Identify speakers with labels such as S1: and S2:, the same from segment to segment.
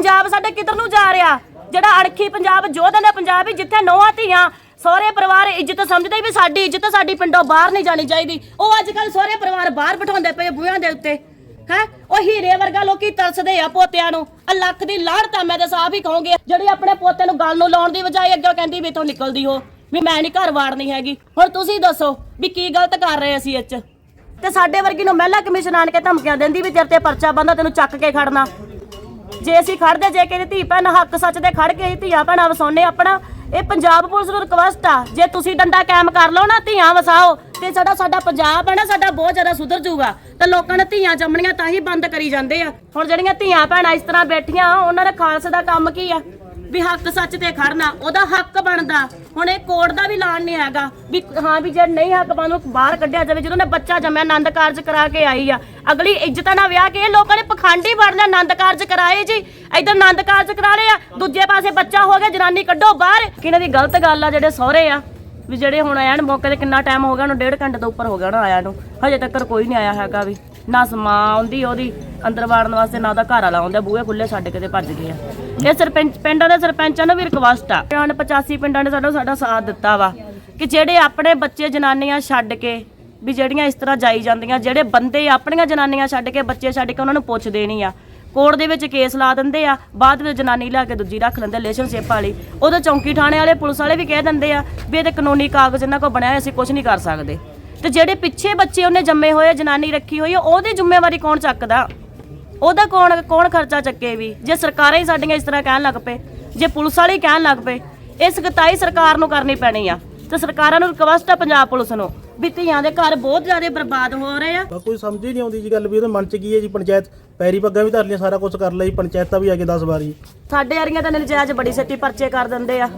S1: ਪੰਜਾਬ ਸਾਡੇ ਕਿੱਧਰ ਨੂੰ ਜਾ ਰਿਹਾ? ਜਿਹੜਾ ਅਣਖੀ ਪੰਜਾਬ ਜੋਧਨ ਦਾ ਪੰਜਾਬ ਹੀ ਜਿੱਥੇ ਨੌਹਾਂ ਧੀਆਂ ਸਹੁਰੇ ਪਰਿਵਾਰ ਇੱਜ਼ਤ ਸਮਝਦੇ ਵੀ ਸਾਡੀ ਇੱਜ਼ਤ ਸਾਡੀ ਪਿੰਡੋਂ ਬਾਹਰ ਨਹੀਂ ਜਾਣੀ ਚਾਹੀਦੀ। ਉਹ ਅੱਜ ਕੱਲ ਸਹੁਰੇ ਪਰਿਵਾਰ ਬਾਹਰ ਬਿਠਾਉਂਦੇ ਪਏ ਬੂਹਿਆਂ ਦੇ ਉੱਤੇ। ਹੈ? ਉਹ ਹੀਰੇ ਵਰਗਾ ਲੋਕੀ ਤਰਸਦੇ ਆ ਪੋਤਿਆਂ ਨੂੰ। ਆ ਲੱਖ ਦੀ ਲਾਹੜ ਤਾਂ ਮੈਂ ਤਾਂ ਸਾਫ਼ ਹੀ ਕਹੂੰਗੀ। ਜਿਹੜੀ ਆਪਣੇ ਪੋਤੇ ਨੂੰ ਗੱਲ ਨੂੰ ਲਾਉਣ ਦੀ ਬਜਾਏ ਅੱਗੇ ਕਹਿੰਦੀ ਵੀ ਤੂੰ ਨਿਕਲਦੀ ਹੋ, ਵੀ ਮੈਂ ਨਹੀਂ ਘਰ ਵਾੜਨੀ ਹੈਗੀ। ਹੁਣ ਤੁਸੀਂ ਦੱਸੋ ਵੀ ਕੀ ਗਲਤ ਕਰ ਰਹੇ ਅਸੀਂ ਇਹ ਤੇ ਸਾਡੇ ਵਰਗੀ ਨੂੰ ਮਹਿਲਾ ਕਮਿਸ਼ਨ ਆਣ ਕੇ ਧਮਕੀਆਂ ਦਿੰਦੀ ਵੀ ਤੇਰੇ ਤੇ ਪਰਚਾ ਬੰਦਾ ਤੈਨੂੰ ਚੱਕ ਕੇ ਖੜਨਾ। ਜੇ ਅਸੀਂ ਖੜਦੇ ਜੇ ਕਿਸੇ ਧੀ ਭੈਣ ਹੱਕ ਸੱਚ ਦੇ ਖੜ ਕੇ ਧੀਆਂ ਭੈਣਾਂ ਵਸਾਉਨੇ ਆਪਣਾ, ਇਹ ਪੰਜਾਬ ਪੁਲਿਸ ਨੂੰ ਰਿਕਵੈਸਟ ਆ। ਜੇ ਤੁਸੀਂ ਡੰਡਾ ਕਾਇਮ ਕਰ ਲਓ ਨਾ, ਧੀਆਂ ਵਸਾਓ, ਤੇ ਸਾਡਾ ਸਾਡਾ ਪੰਜਾਬ ਹੈ ਨਾ, ਸਾਡਾ ਬਹੁਤ ਜ਼ਿਆਦਾ ਸੁਧਰ ਜਾਊਗਾ। ਤੇ ਲੋਕਾਂ ਨੇ ਧੀਆਂ ਜੰਮਣੀਆਂ ਤਾਂ ਹੀ ਬੰਦ ਕਰੀ ਜਾਂਦੇ ਆ। ਹੁਣ ਜਿਹੜੀਆਂ ਧੀਆਂ ਭੈਣਾਂ ਇਸ ਤਰ੍ਹਾਂ ਬੈਠੀਆਂ, ਉਹਨਾਂ ਦਾ ਖਾਲਸੇ ਦਾ ਕੰਮ ਕੀ ਆ? ਵੀ ਹੱਕ ਸੱਚ ਤੇ ਖੜਨਾ, ਉਹਦਾ ਹੱਕ ਬਣਦਾ। ਹੁਣ ਇਹ ਕੋਰਟ ਦਾ ਵੀ ਲਾਣ ਨਹੀਂ ਹੈਗਾ ਵੀ ਹਾਂ ਵੀ ਜੇ ਨਹੀਂ ਹੱਕ ਬਣ ਉਹਨੂੰ ਬਾਹਰ ਕੱਢਿਆ ਜਾਵੇ। ਜਦੋਂ ਨੇ ਬੱਚਾ ਜੰਮਿਆ, ਆਨੰਦ ਕਾਰਜ ਕਰਾ ਕੇ ਆਈ ਆ। ਅਗਲੀ ਇੱਜ਼ਤਾਂ ਨਾਲ ਵਿਆਹ ਕੇ ਇਹ ਲੋਕਾਂ ਨੇ ਪਖੰਡੀ ਬਣਨਾ ਆਨੰਦ ਕਾਰਜ ਕਰਾਏ ਜੀ। ਇਧਰ ਆਨੰਦ ਕਾਰਜ ਕਰਾ ਲਏ ਆ, ਦੂਜੇ ਪਾਸੇ ਬੱਚਾ ਹੋ ਗਿਆ, ਜਨਾਨੀ ਕੱਢੋ ਬਾਹਰ। ਕਿਹਨਾਂ ਦੀ ਗਲਤ ਗੱਲ ਆ, ਜਿਹੜੇ ਸਹੁਰੇ ਆ, ਵੀ ਜਿਹੜੇ ਹੁਣ ਆਇਆ ਨੇ, ਮੌਕੇ ਤੇ ਕਿੰਨਾ ਟਾਈਮ ਹੋ ਗਿਆ, ਉਹਨੂੰ ਡੇਢ ਘੰਟੇ ਤੋਂ ਉੱਪਰ ਹੋ ਗਿਆ ਨਾ ਆਇਆ ਨੂੰ। ਹਜੇ ਤੱਕ ਕੋਈ ਨਹੀਂ ਆਇਆ ਹੈਗਾ ਵੀ। ਨਾ ਸਮਾਂ ਆਉਂਦੀ ਉਹਦੀ ਅੰਦਰ ਵਾੜਨ ਵਾਸਤੇ ਨਾ ਉਹਦਾ ਘਰ ਵਾਲਾ ਆਉਂਦਾ ਬੂਹੇ ਖੁੱਲੇ ਛੱਡ ਕੇ ਤੇ ਭੱਜ ਗਏ ਆ। ਇਹ ਸਰਪੰਚ ਪਿੰਡਾਂ ਦੇ ਸਰਪੰਚਾਂ ਨੂੰ ਵੀ ਰਿਕਵੈਸਟ ਆ। ਉਹਨਾਂ 85 ਪਿੰਡਾਂ ਨੇ ਸਾਡਾ ਸਾਡਾ ਸਾਥ ਦਿੱਤਾ ਵਾ ਕਿ ਜਿਹੜੇ ਆਪਣੇ ਬੱਚੇ ਜਨਾਨੀਆਂ ਛੱਡ ਕੇ ਵੀ ਜਿਹੜੀਆਂ ਇਸ ਤਰ੍ਹਾਂ ਜਾਈ ਜਾਂਦੀਆਂ ਜਿਹੜੇ ਬੰਦੇ ਆਪਣੀਆਂ ਜਨਾਨੀਆਂ ਛੱਡ ਕੇ ਬੱਚੇ ਛੱਡ ਕੇ ਉਹਨਾਂ ਨੂੰ ਪੁੱਛਦੇ ਨਹੀਂ ਆ। ਕੋਰਟ ਦੇ ਵਿੱਚ ਕੇਸ ਲਾ ਦਿੰਦੇ ਆ ਬਾਅਦ ਵਿੱਚ ਜਨਾਨੀ ਲਿਆ ਕੇ ਦੂਜੀ ਰੱਖ ਲੈਂਦੇ ਰਿਲੇਸ਼ਨਸ਼ਿਪ ਵਾਲੀ। ਉਹਦੇ ਚੌਂਕੀ ਥਾਣੇ ਵਾਲੇ ਪੁਲਿਸ ਵਾਲੇ ਵੀ ਕਹਿ ਦਿੰਦੇ ਆ ਵੀ ਇਹ ਤੇ ਕਾਨੂੰਨੀ ਕਾਗਜ਼ ਇਹਨਾਂ ਕੋਲ ਬਣਿਆ ਹੋਇਆ, ਅਸੀਂ ਕੁਝ ਨਹੀਂ ਕਰ ਸਕਦੇ। ਤੇ ਜਿਹੜੇ ਪਿੱਛੇ ਬੱਚੇ ਉਹਨੇ ਜੰਮੇ ਹੋਏ ਆ, ਜਨਾਨੀ ਰੱਖੀ ਹੋਈ ਆ ਉਹਦੀ ਜ਼ਿੰਮੇਵਾਰੀ ਕੌਣ ਚੱਕਦਾ? ਉਹਦਾ ਕੌਣ ਕੌਣ ਖਰਚਾ ਚੱਕੇ ਵੀ? ਜੇ ਸਰਕਾਰਾਂ ਹੀ ਸਾਡੀਆਂ ਇਸ ਤਰ੍ਹਾਂ ਕਹਿਣ ਲੱਗ ਪਏ ਜੇ ਪੁਲਿਸ ਵਾਲੇ ਹੀ ਕਹਿਣ ਲੱਗ ਪਏ ਇਹ ਸਖਤਾਈ ਸਰਕਾਰ ਨੂੰ ਕਰਨੀ ਪੈਣੀ ਆ। ਤੇ ਸਰਕਾਰਾਂ ਨੂੰ ਰਿਕਵੈਸਟ ਆ ਪੰਜਾਬ ਪੁਲਿਸ ਨੂੰ ਵੀ ਧੀਆਂ ਦੇ ਘਰ ਬਹੁਤ ਜ਼ਿਆਦਾ ਬਰਬਾਦ ਹੋ ਰਹੇ ਆ।
S2: ਬਸ ਕੋਈ ਸਮਝ ਹੀ ਨਹੀਂ ਆਉਂਦੀ ਜੀ ਗੱਲ ਵੀ ਉਹਦੇ ਮਨ ਚ ਕੀ ਹੈ ਜੀ ਪੰਚਾਇਤ ਪੈਰੀ ਪੱਗਾਂ ਵੀ ਧਰ ਲਿਆ ਸਾਰਾ ਕੁਝ ਕਰ ਲਿਆ ਜੀ ਪੰਚਾਇਤਾਂ ਵੀ ਆ ਕੇ 10 ਵਾਰੀ।
S1: ਸਾਡੇ ਵਰਗੀਆਂ ਤਾਂ ਨਜਾਇਜ਼ ਬੜੀ ਸੱਤੀ ਪਰਚੇ ਕਰ ਦਿੰਦੇ ਆ।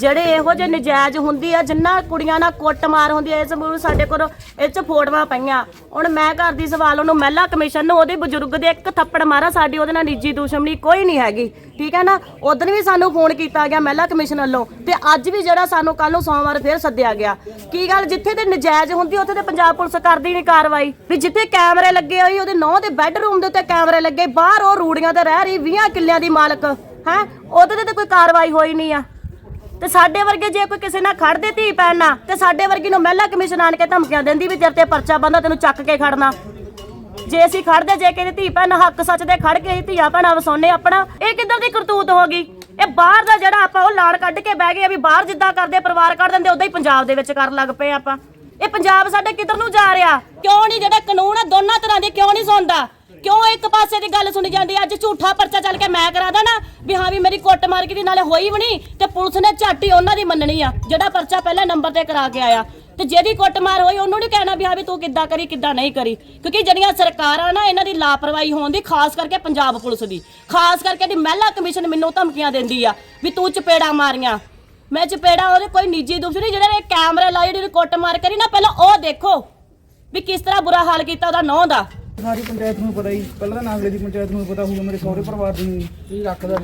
S1: ਜਿਹੜੇ ਇਹੋ ਜਿਹੇ ਨਜਾਇਜ਼ ਹੁੰਦੀ ਆ, ਜਿੰਨਾ ਕੁੜੀਆਂ ਨਾਲ ਕੁੱਟ ਹੁੰਦੀ ਆ, ਇਸ ਮੂਲ ਸਾਡੇ ਕੋਲ ਇਹ ਚ ਫੋਟੋਆਂ ਪਈਆਂ। ਹੁਣ ਮੈਂ ਕਰਦੀ ਸਵਾਲ ਉਹਨੂੰ, ਮਹਿਲਾ ਕਮਿਸ਼ਨ ਨੂੰ, ਉਹਦੇ ਬਜ਼ੁਰਗ ਦੇ ਇੱਕ ਥੱਪੜ ਮਾਰਾ, ਸਾਡੀ ਉਹਦੇ ਨਾਲ ਨਿੱਜੀ ਦੁਸ਼ਮਣੀ ਕੋਈ ਨਹੀਂ ਹੈਗੀ। ਠੀਕ ਹੈ ਨਾ? ਉਦੋਂ ਵੀ ਸਾਨੂੰ ਫੋਨ ਕੀਤਾ ਗਿਆ ਮਹਿਲਾ ਕਮਿਸ਼ਨ ਵੱਲੋਂ, ਤੇ ਅੱਜ ਵੀ ਜਿਹੜਾ ਸਾਨੂੰ ਕੱਲ ਨੂੰ ਸੋਮਵਾਰ ਫੇਰ ਸੱਦਿਆ ਗਿਆ। ਕੀ ਗੱਲ? ਜਿੱਥੇ ਤੇ ਨਜਾਇਜ਼ ਹੁੰਦੀ, ਉੱਥੇ ਤੇ ਪੰਜਾਬ ਪੁਲਿਸ ਕਰਦੀ ਨਹੀਂ ਕਾਰਵਾਈ। ਵੀ ਜਿੱਥੇ ਕੈਮਰੇ ਲੱਗੇ ਹੋਈ ਉਹਦੇ ਨੌ ਦੇ ਬੈੱਡਰੂਮ ਦੇ ਉੱਤੇ ਕੈਮਰੇ ਲੱਗੇ, ਬਾਹਰ ਉਹ ਰੂੜੀਆਂ ਤੇ ਰਹਿ ਰਹੀ 20 ਕਿੱਲਿਆਂ ਦੀ ਮਾਲਕ। ਹੈ? ਉਹਦੇ ਤੇ ਤਾਂ ਕੋਈ ਕਾਰਵਾਈ ਹੋਈ ਨਹੀਂ ਆ। ਤੇ ਸਾਡੇ ਵਰਗੇ ਜੇ ਕੋਈ ਕਿਸੇ ਨਾਲ ਖੜਦੇ ਧੀ ਪੈਣ ਤੇ ਸਾਡੇ ਵਰਗੀ ਨੂੰ ਮਹਿਲਾ ਕਮਿਸ਼ਨ ਆਣ ਕੇ ਧਮਕੀਆਂ ਦਿੰਦੀ ਵੀ ਤੇਰੇ ਤੇ ਪਰਚਾ ਬੰਦਾ ਤੈਨੂੰ ਚੱਕ ਕੇ ਖੜਨਾ ਜੇ ਅਸੀਂ ਖੜਦੇ ਜੇ ਕਿਸੇ ਧੀ ਭੈਣ ਹੱਕ ਸੱਚ ਦੇ ਖੜ ਕੇ ਅਸੀਂ ਧੀਆਂ ਭੈਣਾਂ ਵਸਾਉਨੇ ਆਪਣਾ, ਇਹ ਕਿੱਦਾਂ ਦੀ ਕਰਤੂਤ ਹੋ ਗਈ? ਇਹ ਬਾਹਰ ਦਾ ਜਿਹੜਾ ਆਪਾਂ ਉਹ ਲਾੜ ਕੱਢ ਕੇ ਬਹਿ ਗਏ ਆ ਵੀ ਬਾਹਰ ਜਿੱਦਾਂ ਕਰਦੇ, ਪਰਿਵਾਰ ਕੱਢ ਦਿੰਦੇ, ਉਦਾਂ ਹੀ ਪੰਜਾਬ ਦੇ ਵਿੱਚ ਕਰਨ ਲੱਗ ਪਏ ਆਪਾਂ। ਇਹ ਪੰਜਾਬ ਸਾਡੇ ਕਿੱਧਰ ਨੂੰ ਜਾ ਰਿਹਾ? ਕਿਉਂ ਨਹੀਂ? ਜਿਹੜਾ ਕਾਨੂੰਨ ਆ, ਦੋਨਾਂ ਤਰ੍ਹਾਂ ਦੇ ਕਿਉਂ ਨਹੀਂ ਸੁਣਦਾ? ਕਿਉਂ ਇੱਕ ਪਾਸੇ ਦੀ ਗੱਲ ਸੁਣੀ ਜਾਂਦੀ ਅੱਜ ਝੂਠਾ ਪਰਚਾ ਚੱਲ ਕੇ ਮੈਂ ਕਰਾ ਦਾਂ ਵੀ ਹਾਂ ਵੀ ਮੇਰੀ ਕੁੱਟ ਮਾਰ ਕੀਤੀ, ਨਾਲੇ ਹੋਈ ਵੀ ਨਹੀਂ, ਤੇ ਪੁਲਿਸ ਨੇ ਝਾਟੀ ਉਹਨਾਂ ਦੀ ਮੰਨਣੀ ਆ, ਜਿਹੜਾ ਪਰਚਾ ਪਹਿਲੇ ਨੰਬਰ ਤੇ ਕਰਾ ਕੇ ਆਇਆ। ਤੇ ਜਿਹਦੀ ਕੁੱਟਮਾਰ ਹੋਈ, ਉਹਨੂੰ ਨਹੀਂ ਕਹਿਣਾ ਵੀ ਹਾਂ ਵੀ ਤੂੰ ਕਿੱਦਾਂ ਕਰੀ, ਕਿੱਦਾਂ ਨਹੀਂ ਕਰੀ। ਕਿਉਂਕਿ ਜਿਹੜੀਆਂ ਸਰਕਾਰਾਂ ਨਾ, ਇਹਨਾਂ ਦੀ ਲਾਪਰਵਾਹੀ ਹੋਣ ਦੀ, ਖਾਸ ਕਰਕੇ ਪੰਜਾਬ ਪੁਲਿਸ ਦੀ, ਖਾਸ ਕਰਕੇ ਦੀ ਮਹਿਲਾ ਕਮਿਸ਼ਨ ਮੈਨੂੰ ਧਮਕੀਆਂ ਦਿੰਦੀ ਆ, ਵੀ ਤੂੰ ਚਪੇੜਾ ਮਾਰੀਆਂ। ਮੈਂ ਚਪੇੜਾ ਉਹਦੇ ਕੋਈ ਨਿੱਜੀ ਦੂਸਰੀ ਜਿਹੜੇ ਨੇ ਕੈਮਰੇ ਲਾਏ, ਜਿਹੜੀ ਕੁੱਟ ਮਾਰ ਕਰੀ ਨਾ, ਪਹਿਲਾਂ ਉਹ ਦੇਖੋ ਵੀ ਕਿਸ ਤਰ੍ਹਾਂ ਬੁਰਾ ਹਾਲ ਕੀਤਾ ਉਹਦਾ ਨੌਂ ਦਾ।
S3: ਸਾਰੀ ਪੰਚਾਇਤ ਨੂੰ ਪਤਾ ਹੀ ਪਹਿਲਾਂ ਤਾਂ ਨਾਗਲੇ ਦੀ ਪੰਚਾਇਤ ਨੂੰ ਪਤਾ ਹੋਊਗਾ ਮੇਰੇ ਸਹੁਰੇ ਪਰਿਵਾਰ ਦੀ। ਨੂੰ ਕੀ ਰੱਖਦਾ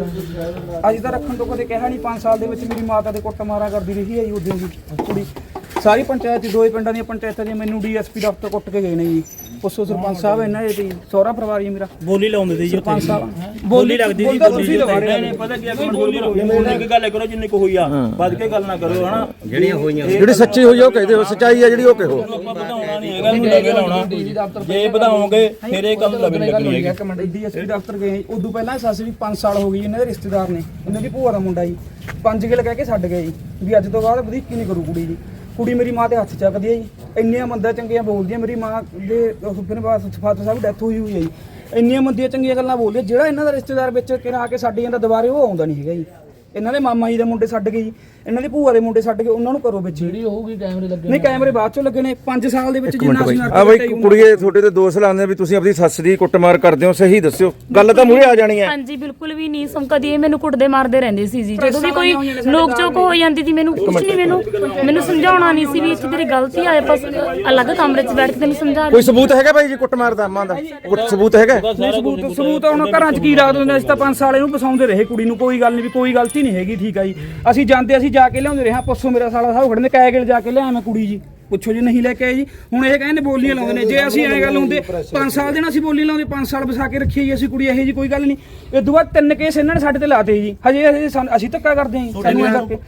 S3: ਅੱਜ ਤਾਂ ਰੱਖਣ ਤੋਂ ਕਦੇ ਕਿਹਾ ਨਹੀਂ 5 ਸਾਲ ਦੇ ਵਿੱਚ ਮੇਰੀ ਮਾਤਾ ਦੇ ਕੁੱਟ ਮਾਰਾ ਕਰਦੀ ਰਹੀ ਹੈ ਜੀ ਉਦੋਂ ਦੀ ਕੁੜੀ। ਸਾਰੀ ਪੰਚਾਇਤ ਦੀ ਦੋਏ ਪਿੰਡਾਂ ਦੀਆਂ ਪੰਚਾਇਤਾਂ ਦੀਆਂ ਮੈਨੂੰ ਡੀਐਸਪੀ ਦਫ਼ਤਰ ਕੁੱਟ ਕੇ ਗਏ ਨੇ ਜੀ। ਉਸੋ ਸਰਪੰਚ ਸਾਹਿਬ ਇਹਨਾਂ ਦੇ ਤੇ ਸਹੁਰਾ ਪਰਿਵਾਰ ਜੀ ਮੇਰਾ।
S2: ਬੋਲੀ ਲਾਉਂਦੇ ਤੇ ਜੀ ਉੱਥੇ
S3: ਸਰਪੰਚ ਸਾਹਿਬ।
S2: ਬੋਲੀ ਲੱਗਦੀ ਜੀ
S3: ਤੁਸੀਂ ਲਵਾ ਰਹੇ
S4: ਨਹੀਂ ਪਤਾ ਕੀ ਕਿ ਬੋਲੀ ਬੋਲੀ ਇੱਕ ਗੱਲ ਕਰੋ ਜਿੰਨੀ ਕੋ ਹੋਈ ਆ ਵੱਧ ਕੇ ਗੱਲ ਨਾ ਕਰੋ ਹਨਾ?
S5: ਜਿਹੜੀ ਸੱਚੀ ਹੋਈ ਆ ਉਹ ਕਹਦੇ ਹੋ ਸੱਚਾਈ ਆ ਜਿਹੜੀ ਉਹ ਕਹੋ
S4: ਆਪਾਂ ਵਧਾਉਣਾ ਨਹੀਂ ਹੈਗਾ ਇਹਨੂੰ ਲਗੇ ਲਾਉਣਾ। ਜੇ ਵਧਾਓਗੇ ਫਿਰ ਇਹ ਕੰਮ ਲਗੇ ਲੱਗਣੀ
S3: ਡੀਐਸਪੀ ਦਫ਼ਤਰ ਗਏ। ਉਦੋਂ ਪਹਿਲਾਂ ਸੱਸ ਵੀ 5 ਸਾਲ ਹੋ ਗਈ ਇਹਨਾਂ ਦੇ ਰਿਸ਼ਤੇਦਾਰ ਨੇ। ਇਹਨਾਂ ਦੀ ਭੂਆ ਦਾ ਮੁੰਡਾ ਜੀ। ਪੰਜ ਗਿਲ ਕਹਿ ਕੇ ਛੱਡ ਗਏ ਜੀ। ਵੀ ਅੱਜ ਤੋਂ ਬਾਅਦ ਵਧੀਕੀ ਨਹੀਂ ਕਰੂ ਕੁੜੀ ਜੀ। ਕੁੜੀ ਮੇਰੀ ਮਾਂ ਦੇ ਹੱਥ ਚੱਕਦੀ ਹੈ ਜੀ। ਇੰਨੀਆਂ ਮੰਦਾ ਚੰਗੀਆਂ ਬੋਲਦੀਆਂ ਮੇਰੀ ਮਾਂ ਦੇ ਫਿਰ ਬਾਅਦ ਫਾਦਰ ਸਾਹਿਬ ਡੈਥ ਹੋਈ ਹੋਈ ਹੈ ਜੀ। ਇੰਨੀਆਂ ਮੰਦੀਆਂ ਚੰਗੀਆਂ ਗੱਲਾਂ ਬੋਲਦੀ ਜਿਹੜਾ ਇਹਨਾਂ ਦਾ ਰਿਸ਼ਤੇਦਾਰ ਵਿੱਚ ਕਿਰਾ ਆ ਕੇ ਸਾਡੇ ਜਾਂਦਾ ਦੁਬਾਰੇ, ਉਹ ਆਉਂਦਾ ਨਹੀਂ ਹੈਗਾ ਜੀ। ਇਹਨਾਂ ਦੇ ਮਾਮਾ ਜੀ ਦੇ ਮੁੰਡੇ ਛੱਡ ਗਏ ਜੀ। ਇਹਨਾਂ ਦੀ ਭੂਆ ਦੇ ਮੁੰਡੇ ਛੱਡ ਗਏ ਉਹਨਾਂ ਨੂੰ ਕਰੋ ਵਿੱਚ ਜਿਹੜੀ ਹੋਊਗੀ ਕੈਮਰੇ ਲੱਗੇ ਨਹੀਂ ਕੈਮਰੇ ਬਾਅਦ ਚੋਂ ਲੱਗੇ ਨੇ 5 ਸਾਲ ਦੇ ਵਿੱਚ ਜਿੰਨਾ ਅਸੀਂ
S5: ਆ ਬਈ ਕੁੜੀਏ ਤੁਹਾਡੇ ਤੇ ਦੋਸ਼ ਲਾਉਂਦੇ ਵੀ ਤੁਸੀਂ ਆਪਣੀ ਸੱਸ ਦੀ ਕੁੱਟਮਾਰ ਕਰਦੇ ਹੋ ਸਹੀ ਦੱਸਿਓ। ਗੱਲ ਤਾਂ ਮੂਹਰੇ ਆ ਜਾਣੀ ਹੈ।
S6: ਹਾਂਜੀ ਬਿਲਕੁਲ ਵੀ ਨਹੀਂ। ਸਮ ਕਦੀ ਇਹ ਮੈਨੂੰ ਕੁੱਟਦੇ ਮਾਰਦੇ ਰਹਿੰਦੇ ਸੀ ਜੀ। ਜਦੋਂ ਵੀ ਕੋਈ ਨੋਕ ਚੋਕ ਹੋ ਜਾਂਦੀ ਸੀ ਮੈਨੂੰ ਕੁਝ ਨਹੀਂ ਮੈਨੂੰ ਮੈਨੂੰ ਸਮਝਾਉਣਾ ਨਹੀਂ ਸੀ ਵੀ ਇੱਥੇ ਤੇਰੀ ਗਲਤੀ ਆ ਬਸ ਅਲੱਗ ਕਮਰੇ 'ਚ ਬੈਠ ਕੇ ਤੈਨੂੰ ਸਮਝਾ
S5: ਕੋਈ ਸਬੂਤ ਹੈਗਾ ਭਾਈ ਜੀ ਕੁੱਟਮਾਰ ਦਾ ਮਾਂ ਦਾ? ਕੋਈ ਸਬੂਤ ਹੈਗਾ?
S3: ਨਹੀਂ ਸਬੂਤ ਸਬੂਤ ਹੁਣ ਘਰਾਂ 'ਚ ਕੀ ਰਾਤ ਹੁੰਦੇ ਅਸੀਂ ਤਾਂ 5 ਸਾਲ ਇਹਨੂੰ ਫਸਾਉਂਦੇ ਰਹੇ। ਕੁੜੀ ਨੂੰ ਕੋਈ ਗੱਲ ਨਹੀਂ ਵੀ ਕੋਈ ਗਲਤੀ ਨਹੀਂ ਹੈਗੀ ਠੀਕ ਆ ਜੀ। ਅਸੀਂ ਜਾਂਦੇ ਅਸੀਂ ਜਾ ਕੇ ਲਿਆਉਂਦੇ ਰਹੇ। ਹਾਂ ਪਰਸੋਂ ਮੇਰਾ ਸਾਲਾ ਸਾਹਿਬ ਖੜਨੇ ਕਾਇਗਲ ਜਾ ਕੇ ਲਿਆਇਆ ਮੈਂ ਕੁੜੀ ਜੀ। ਪੁੱਛੋ ਜੀ ਨਹੀਂ ਲੈ ਕੇ ਆਏ ਜੀ। ਹੁਣ ਇਹ ਕਹਿੰਦੇ ਬੋਲੀਆਂ ਲਾਉਂਦੇ ਨੇ। ਜੇ ਅਸੀਂ ਐਂ ਗੱਲ ਹੁੰਦੇ 5 ਸਾਲ ਦੇ ਨਾਲ ਅਸੀਂ ਬੋਲੀ ਲਾਉਂਦੇ 5 ਸਾਲ ਵਸਾ ਕੇ ਰੱਖੀ ਜੀ ਅਸੀਂ ਕੁੜੀ ਇਹੋ ਜੀ ਕੋਈ ਗੱਲ ਨਹੀਂ। ਇਹ ਤੋਂ ਬਾਅਦ ਤਿੰਨ ਕੇਸ ਇਹਨਾਂ ਨੇ ਸਾਡੇ ਤੇ ਲਾਤੇ ਜੀ। ਹਜੇ ਅਸੀਂ ਧੱਕਾ ਕਰਦੇ ਜੀ ਸਾਨੂੰ ਕਰਕੇ।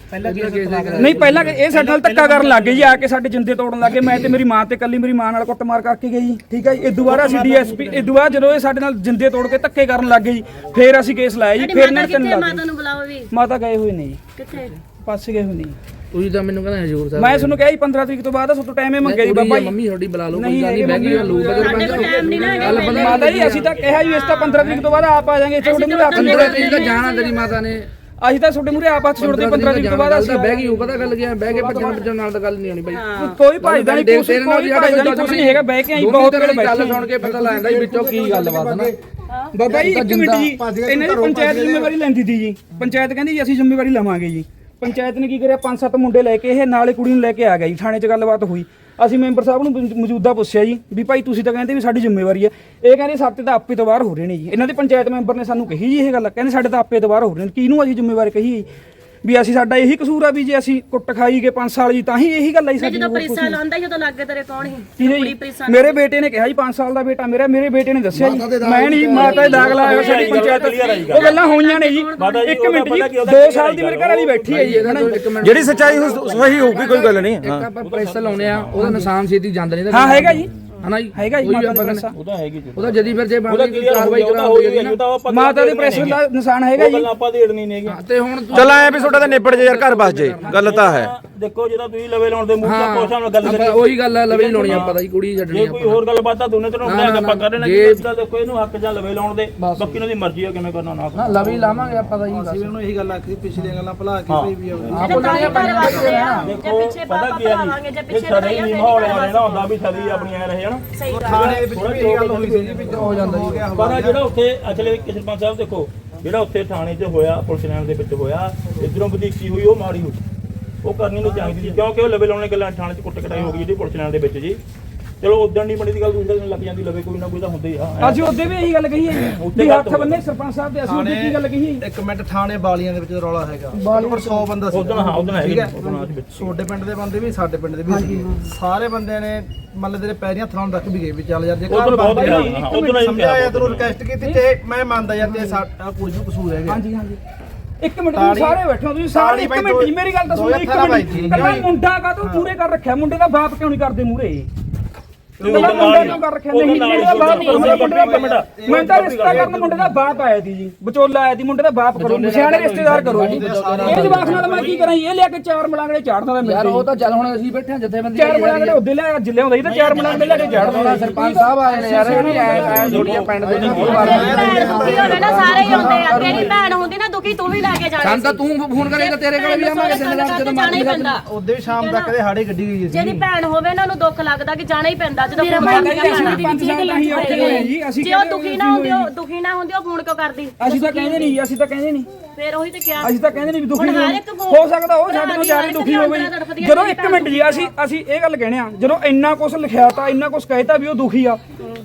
S3: ਨਹੀਂ ਪਹਿਲਾਂ ਕਿ ਇਹ ਸਾਡੇ ਨਾਲ ਧੱਕਾ ਕਰਨ ਲੱਗ ਗਏ ਜੀ ਆ ਕੇ ਸਾਡੇ ਜਿੰਦੇ ਤੋੜਨ ਲੱਗ ਗਏ। ਮੈਂ ਤੇ ਮੇਰੀ ਮਾਂ ਤੇ ਕੱਲੀ ਮੇਰੀ ਮਾਂ ਨਾਲ ਕੁੱਟਮਾਰ ਕਰਕੇ ਗਈ ਜੀ ਠੀਕ ਹੈ ਜੀ। ਇਹ ਦੁਬਾਰਾ ਅਸੀਂ ਡੀਐਸਪੀ ਇਹ ਦੁਬਾਰਾ ਜਦੋਂ ਇਹ ਸਾਡੇ ਨਾਲ ਜਿੰਦੇ ਤੋੜ ਕੇ ਧੱਕੇ ਕਰਨ ਲੱਗ ਗਏ ਜੀ ਫਿਰ ਅਸੀਂ ਕੇਸ ਲਾਇਆ ਜੀ ਫਿਰ ਇਹਨਾਂ ਨੇ ਤਿੰਨ ਲਾ
S1: ਮਾਤਾ ਨੂੰ ਬੁਲਾਓ ਵੀ।
S3: ਮਾਤਾ ਗਏ ਹੋਏ ਨੇ ਜੀ।
S1: ਕਿੱਥੇ?
S3: ਪਾਸੇ ਗਏ ਹੋਏ।
S7: ਤੁਸੀਂ ਤਾਂ ਮੈਨੂੰ ਕਹਿੰਦਾ ਹਜੂਰ ਸਾਹਿਬ
S3: ਮੈਂ ਤੁਹਾਨੂੰ ਕਿਹਾ ਜੀ 15 ਤਰੀਕ ਤੋਂ ਬਾਅਦ ਤੁਹਾਨੂੰ ਟਾਈਮ ਹੀ ਮੰਗਿਆ ਜੀ ਬਾਬਾ ਜੀ।
S7: ਮੰਮੀ ਤੁਹਾਡੀ ਬੁਲਾ ਲਓ ਕੋਈ ਗੱਲ ਨਹੀਂ ਬਹਿ ਗਈ ਲੂ
S1: ਸਾਡੇ ਕੋਲ ਟਾਈਮ ਨਹੀਂ ਨਾ ਹੈਗਾ
S3: ਮਾਤਾ ਜੀ ਅਸੀਂ ਤਾਂ ਕਿਹਾ ਜੀ ਇਸ ਤਾਂ 15 ਤਰੀਕ ਤੋਂ ਬਾਅਦ ਆਪ ਆ ਜਾਾਂਗੇ ਇੱਥੇ ਤੁਹਾਡੇ ਮੂਹਰੇ ਹੱਥ
S7: ਪੰਦਰਾਂ ਤਰੀਕ ਤਾਂ ਜਾਣਾ ਤੇਰੀ ਮਾਤਾ ਨੇ
S3: ਅਸੀਂ ਤਾਂ ਤੁਹਾਡੇ ਮੂਹਰੇ ਆਪ ਹੱਥ ਜੋੜਦੇ 15 ਤਰੀਕ ਤੋਂ ਬਾਅਦ
S7: ਗੱਲ
S3: ਅਸੀਂ
S7: ਬਹਿ ਗਈ ਉਹ ਪਤਾ ਗੱਲ ਹੈ ਬਹਿ ਕੇ ਭੱਜਣ ਭੱਜਣ ਨਾਲ ਤਾਂ ਗੱਲ ਨਹੀਂ ਹੋਣੀ ਬਾਈ।
S3: ਕੋਈ ਭਾਈਦਾ ਨਹੀਂ ਕੁਛ ਕੋਈ ਨਹੀਂ ਕੁਛ ਨਹੀਂ ਹੈਗਾ ਬਹਿ ਕੇ ਆਈ ਬਹੁਤ ਵੇਲੇ ਬੈਠੇ
S7: ਗੱਲ ਸੁਣ ਕੇ ਪਤਾ ਲੱਗਦਾ ਵਿੱਚੋਂ ਕੀ ਗੱਲਬਾਤ ਨਾ।
S3: ਬਾਬਾ ਜੀ ਇੱਕ ਮਿੰਟ ਜੀ ਇਹਨਾਂ ਦੀ ਪੰਚਾਇਤ ਜ਼ਿੰਮੇਵਾਰੀ ਲੈਂਦੀ ਸੀ ਜੀ। ਪੰਚਾਇਤ ਕਹਿੰਦੀ ਜੀ ਅਸੀਂ ਜ਼ਿੰਮੇਵਾਰੀ ਲਵਾਂਗੇ ਜੀ। ਪੰਚਾਇਤ ਨੇ ਕੀ ਕਰਿਆ? ਪੰਜ ਸੱਤ ਮੁੰਡੇ ਲੈ ਕੇ ਇਹ ਨਾਲੇ ਕੁੜੀ ਨੂੰ ਲੈ ਕੇ ਆ ਗਿਆ ਜੀ, ਥਾਣੇ 'ਚ ਗੱਲਬਾਤ ਹੋਈ। ਅਸੀਂ ਮੈਂਬਰ ਸਾਹਿਬ ਨੂੰ ਮੌਜੂ- ਮੌਜੂਦਾ ਪੁੱਛਿਆ ਜੀ ਵੀ ਭਾਈ ਤੁਸੀਂ ਤਾਂ ਕਹਿੰਦੇ ਵੀ ਸਾਡੀ ਜ਼ਿੰਮੇਵਾਰੀ ਹੈ। ਇਹ ਕਹਿੰਦੇ ਸਾਡੇ ਤਾਂ ਆਪੇ ਤੋਂ ਬਾਹਰ ਹੋ ਰਹੇ ਨੇ ਜੀ। ਇਹਨਾਂ ਦੇ ਪੰਚਾਇਤ ਮੈਂਬਰ ਨੇ ਸਾਨੂੰ ਕਹੀ ਜੀ ਇਹ ਗੱਲ, ਕਹਿੰਦੇ ਸਾਡੇ ਤਾਂ ਆਪੇ ਤੋਂ ਬਾਹਰ ਹੋ ਰਹੇ ਨੇ। ਕਿਹਨੂੰ ਅਸੀਂ ਜ਼ਿੰਮੇਵਾਰੀ ਕਹੀ ਜੀ? ਵੀ ਅਸੀਂ ਸਾਡਾ ਇਹੀ ਕਸੂਰ ਆ ਵੀ ਜੇ ਅਸੀਂ ਕੁੱਟ ਖਾਈ ਗਏ 5 ਸਾਲ ਜੀ ਤਾਂ ਹੀ ਇਹੀ ਗੱਲ ਆਈ ਸਾਡੀ
S1: ਜਦੋਂ ਪ੍ਰੀਸਾ ਲਾਉਂਦਾ ਉਦੋਂ ਲੱਗੇ ਤੇਰੇ ਕੌਣ
S3: ਕਿਹਨੇ
S1: ਕੁੜੀ? ਪ੍ਰੀਸਾ
S3: ਮੇਰੇ ਬੇਟੇ ਨੇ ਕਿਹਾ ਜੀ 5 ਸਾਲ ਦਾ ਬੇਟਾ ਮੇਰਾ ਮੇਰੇ ਬੇਟੇ ਨੇ ਦੱਸਿਆ ਜੀ। ਮੈਂ ਨਹੀਂ ਮਾਤਾ ਦੇ ਦਾਗ ਲਾਇਆ ਸਾਡੀ ਪੰਚਾਇਤ ਉਹ ਗੱਲਾਂ ਹੋਈਆਂ ਨੇ ਜੀ। ਇੱਕ ਮਿੰਟ ਜੀ 2 ਸਾਲ ਦੀ ਮੇਰੇ ਘਰ ਵਾਲੀ ਬੈਠੀ ਹੈ ਜੀ।
S5: ਜਿਹੜੀ ਸੱਚਾਈ ਸਹੀ ਹੋਊਗੀ ਕੋਈ ਗੱਲ ਨਹੀਂ।
S7: ਇੱਕ ਆਪਾਂ ਪ੍ਰੈਸ ਲਾਉਨੇ ਆ ਉਹਦਾ ਨਿਸ਼ਾਨ ਛੇਤੀ ਜਾਂਦਾ ਨਹੀਂ
S3: ਹਾਂ ਹੈਗਾ ਜੀ।
S7: ਹਨਾ ਜੀ?
S3: ਹੈਗਾ ਜੀ ਮਾਤਾ ਦੇ ਪ੍ਰੈਸ
S4: ਉਹਦਾ ਹੈਗੀ ਜੀ
S7: ਉਹਦਾ ਜਦੀ ਫਿਰ ਜੇ ਬਣਦੀ ਕਾਰਵਾਈ
S4: ਤਾਂ ਆਪਾਂ
S3: ਮਾਤਾ ਦੇ ਪ੍ਰੈਸ ਦਾ ਨਿਸ਼ਾਨ ਹੈਗਾ ਜੀ।
S4: ਆਪਾਂ ਦੇ ਨਹੀਂ ਨੇਗੇ।
S7: ਤੇ ਹੁਣ
S5: ਚਲ ਆਇਆ ਵੀ ਤੁਹਾਡਾ ਤਾਂ ਨਿਬੜ ਜੇ ਯਾਰ ਘਰ ਬਸ ਜੇ ਗੱਲ ਤਾਂ ਹੈ।
S4: ਦੇਖੋ ਜਿਹਦਾ ਤੁਸੀਂ ਲਵੇ ਲਾਉਣ ਦੇ ਮੂੰਹ ਤੇ ਕੋਸ਼ਾਂ ਨਾਲ ਗੱਲ
S7: ਆਪਾਂ
S4: ਕਰੀ
S7: ਉਹੀ ਗੱਲ ਆ ਲਵੇ ਲਾਉਣੀ ਆਪਾਂ ਤਾਂ ਜੀ ਕੁੜੀ ਛੱਡਣੀ
S4: ਜੇ
S7: ਆਪਾਂ
S4: ਕੋਈ ਹੋਰ ਗੱਲ ਬਾਤ ਤਾਂ ਦੋਨੇ ਤਰ੍ਹਾਂ ਹੁੰਦਾ ਆਪਾਂ ਕਰ ਨੇ
S7: ਜੇ-
S4: ਜਿੱਦਾਂ ਦੇਖੋ ਇਹਨੂੰ ਹੱਕ ਜਾਂ ਲਵੇ ਲਾਉਣ ਦੇ ਬਾਕੀ ਉਹਨਾਂ ਦੀ ਮਰਜ਼ੀ ਆ ਕਿਵੇਂ ਕਰਨਾ ਨਾ
S7: ਨਾ ਲਵੇ ਲਾਵਾਂਗੇ ਆਪਾਂ ਤਾਂ ਜੀ
S2: ਅਸੀਂ ਉਹਨੂੰ ਇਹੀ ਗੱਲ ਆਖੀ ਪਿਛਲੀਆਂ ਗੱਲਾਂ ਭੁਲਾ ਕੇ ਭਈ ਵੀ ਆਵੇ
S7: ਆਪ ਉਹਨਾਂ ਨੇ ਆਪਾਂ
S1: ਘਰ ਵਾਸਤੇ ਆ ਜੇ
S4: ਦੇਖੋ ਪਤਾ ਕੀ
S1: ਕਰਾਵਾਂਗੇ ਜੇ
S4: ਜੀ
S1: ਪਿੱਛੇ
S4: ਇਹ ਸਾਡੇ
S1: ਰਹੀ
S4: ਹੀ ਮਾਹੌਲ ਆ ਰਹਿਣਾ ਹੁੰਦਾ ਵੀ ਛਵੀ ਆਪਣੀ ਐ ਰਹੇ ਹਨਾ
S2: ਥਾਣੇ ਦੇ ਵਿੱਚ ਵੀ ਇਹ ਗੱਲ ਹੋਈ ਸੀ ਜੀ ਵੀ ਹੋ ਜਾਂਦਾ ਜੀ।
S4: ਪਰ ਆਹ ਜਿਹੜਾ ਉੱਥੇ ਅਚਲੇ ਸਰਪੰਚ ਸਾਹਿਬ ਦੇਖੋ ਜਿਹੜਾ ਉੱਥੇ ਥਾਣੇ 'ਚ ਹੋਇਆ ਪੁਲਿਸ ਲਾਈਨ ਦੇ ਵਿੱਚ ਹੋਇਆ ਇਧਰੋਂ ਵਧੀਕੀ ਹੋਈ ਉਹ ਮਾੜੀ ਹੋਈ। ਉਹ ਕਰਨੀ ਨਹੀਂ ਚਾਹੀਦੀ ਸੀ ਕਿਉਂਕਿ ਉਹ ਲਵੇ ਲਾਉਣੇ ਗੱਲਾਂ ਥਾਣੇ 'ਚ ਕੁੱਟ ਕਟਾਈ ਹੋ ਗਈ ਜਿਹੜੀ ਪੁਲਿਸ ਲਾਈਨ ਦੇ ਵਿੱਚ ਜੀ। ਚਲੋ ਉਦੋਂ ਨਹੀਂ ਬਣੀ ਦੀ ਗੱਲ ਦੂਸਰੇ ਦਿਨ ਲੱਗ ਜਾਂਦੀ ਲਵੇ ਕੋਈ ਨਾ ਕੋਈ ਤਾਂ ਹੁੰਦਾ ਹੀ ਆ
S3: ਅਸੀਂ ਉਹਦੇ ਵੀ ਇਹੀ ਗੱਲ ਕਹੀ ਹੈ ਜੀ ਵੀ ਹੱਥ ਬੰਨੇ ਸਰਪੰਚ ਸਾਹਿਬ ਤੇ ਅਸੀਂ ਉਹਦੇ ਕੀ ਗੱਲ ਕਹੀ?
S2: ਇੱਕ ਮਿੰਟ ਥਾਣੇ ਬਾਲੀਆਂ ਦੇ ਵਿੱਚ ਰੌਲਾ ਹੈਗਾ। ਬਾਲੀਆਂ 100 ਬੰਦਾ ਸੀ।
S4: ਉਦੋਂ ਹਾਂ ਉਦੋਂ ਹੈਗੀ
S2: ਠੀਕ ਹੈ।
S4: ਉਦੋਂ ਅੱਜ ਵਿੱਚ।
S2: ਛੋਟੇ ਪਿੰਡ ਦੇ ਬੰਦੇ ਵੀ ਸਾਡੇ ਪਿੰਡ ਦੇ ਵੀ ਸੀ। ਸਾਰੇ ਬੰਦਿਆਂ ਨੇ ਮੰਨ ਲੈ ਤੇਰੇ ਪੈਰੀਆਂ ਥਾਂ ਰੱਖ ਵੀ ਗਏ ਵੀ ਚੱਲ ਯਾਰ ਜੇ
S4: ਉਦੋਂ ਬਹੁਤ ਗਿਆ। ਹਾਂ ਉਦੋਂ
S2: ਸਮਝਾਇਆ ਤੈਨੂੰ ਰਿਕਵੈਸਟ ਕੀਤੀ ਤੇ ਮੈਂ ਮੰਨਦਾ ਯਾਰ ਤੇ ਸਾਡਾ ਨੂੰ ਕਸੂਰ ਹੈਗਾ।
S3: ਹਾਂਜੀ ਹਾਂਜੀ। ਇੱਕ ਮਿੰਟ ਤੁਸੀਂ ਸਾਰੇ ਬੈਠੇ ਹੋ ਤੁਸੀਂ ਸਾਰੇ ਇੱਕ ਮਿੰਟ ਜੀ ਮੇਰੀ ਗੱਲ ਤਾਂ ਸੁਣੋ ਇੱਕ ਮਿੰਟ। ਕੱਲਾ ਮੁੰਡਾ ਕਾ ਤੂੰ ਪੂਰੇ ਕਰ ਰੱਖਿਆ? ਮੁੰਡੇ ਦਾ ਬਾਪ ਕਿਉਂ ਨਹੀਂ ਕਰਦੇ ਮੂਰੇ ਕੱਲਾ ਮੁੰਡਾ ਕਿਉਂ ਕਰ ਰੱਖਿਆ? ਨਹੀਂ ਮੁੰਡੇ ਦਾ ਬਾਪ ਕਰੋ ਮੁੰਡੇ ਦਾ ਬਾਪ ਮੈਂ ਤਾਂ ਰਿਸ਼ਤਾ ਕਰਨ ਮੁੰਡੇ ਦਾ ਬਾਪ ਆਇਆ ਸੀ ਜੀ ਵਿਚੋਲਾ ਆਇਆ ਸੀ ਮੁੰਡੇ ਦਾ ਬਾਪ ਕਰੋ। ਸਿਆਣੇ ਰਿਸ਼ਤੇਦਾਰ ਕਰੋ ਜੀ। ਇਹ ਜਵਾਕ ਨਾਲ ਮੈਂ ਕੀ ਕਰਾਂ ਜੀ? ਇਹ ਲਿਆ ਕੇ ਚਾਰ ਮਲਾਂਗੜੇ ਚਾੜ ਦਿੰਦਾ
S7: ਯਾਰ
S3: ਮੇਰੇ
S7: ਉਹ ਤਾਂ ਚੱਲ ਹੁਣ ਅਸੀਂ ਬੈਠੇ ਹਾਂ ਜਥੇਬੰਦੀ
S3: ਚਾਰ ਮਲਾਂਗੜੇ ਉਹਦੇ ਲਿਆ ਅੱਜ ਲਿਆਉਂਦਾ ਜੀ ਤਾਂ ਚਾਰ ਮਲਾਂਗੜੇ ਲਿਆ ਕੇ ਚਾੜ ਦਿੰਦਾ
S7: ਸਰਪੰਚ ਸਾਹਿਬ ਆਏ ਨੇ ਯਾਰ ਇਹ ਨਹੀਂ ਆਏ ਆਏ ਜੋੜੀਆਂ ਪਿੰਡ ਦੇ ਨੇ ਹੋਰ ਵਾਰ
S1: ਭੈਣ ਦੁਖੀ ਹੋਵੇ ਨਾ ਸਾਰੇ ਹੀ ਹੁੰਦੇ ਆ ਤੇਰੀ ਭੈਣ। ਹੁੰਦੀ ਨਾ ਦੁਖੀ ਤੂੰ ਵੀ ਲੈ ਕੇ ਜਾਣਾ
S7: ਸਾਨੂੰ ਤਾਂ ਤੂੰ ਫੋਨ ਕਰੇਗਾ ਤੇਰੇ ਕੋਲ ਵੀ ਆਵਾਂਗੇ ਦਿਨ ਰਾਤ ਜਦੋਂ
S1: ਜਾਣਾ ਹੀ ਪੈਂਦਾ।
S2: ਉਹਦੇ ਵੀ ਸ਼ਾਮ ਤੱਕ ਦੇ ਹਾੜੇ ਗੱਡੀ ਗਈ ਸੀ।
S1: ਜਿਹਦੀ ਭੈਣ ਹੋਵੇ ਨਾ ਉਹਨੂੰ ਦੁੱਖ ਲੱਗਦਾ ਕਿ ਜਾਣਾ ਹੀ ਪੈਂਦਾ ਜਦੋਂ
S6: ਮੇਰਾ
S1: ਫੋਨ
S6: ਭਾਈ
S1: ਆ
S6: ਦੇ ਵਿੱਚ ਇਹ ਗੱਲਾਂ
S3: ਅਸੀਂ ਔਖੇ ਹੋਏ ਜੀ ਅਸੀਂ
S1: ਜੇ ਉਹ ਦੁਖੀ ਨਾ ਹੁੰਦੀ ਉਹ ਦੁਖੀ ਨਾ ਹੁੰਦੀ ਉਹ ਫੋਨ ਕਿਉਂ ਕਰਦੀ?
S3: ਅਸੀਂ ਤਾਂ ਕਹਿੰਦੇ ਨਹੀਂ ਅਸੀਂ ਤਾਂ ਕਹਿੰਦੇ ਨਹੀਂ।
S1: ਫੇਰ ਉਹੀ ਤੇ ਕਿਹਾ
S3: ਅਸੀਂ ਤਾਂ ਕਹਿੰਦੇ ਨਹੀਂ ਵੀ ਦੁਖੀ
S1: ਹੁਣ ਹਰ
S3: ਹੋਵੇ।
S1: ਇੱਕ ਕੋ-
S3: ਹੋ ਸਕਦਾ ਉਹ ਸਾਡੇ ਤੋਂ ਜ਼ਿਆਦਾ ਦੁਖੀ ਹੋਵੇ। ਜਦੋਂ ਇੱਕ ਮਿੰਟ ਜੀ ਅਸੀਂ ਅਸੀਂ ਇਹ ਗੱਲ ਕਹਿਣੇ ਆ ਜਦੋਂ ਇੰਨਾ ਕੁਝ ਲਿਖਿਆ ਤਾਂ ਇੰਨਾ ਕੁਝ ਕਹਿਤਾ ਵੀ ਉਹ ਦੁਖੀ ਆ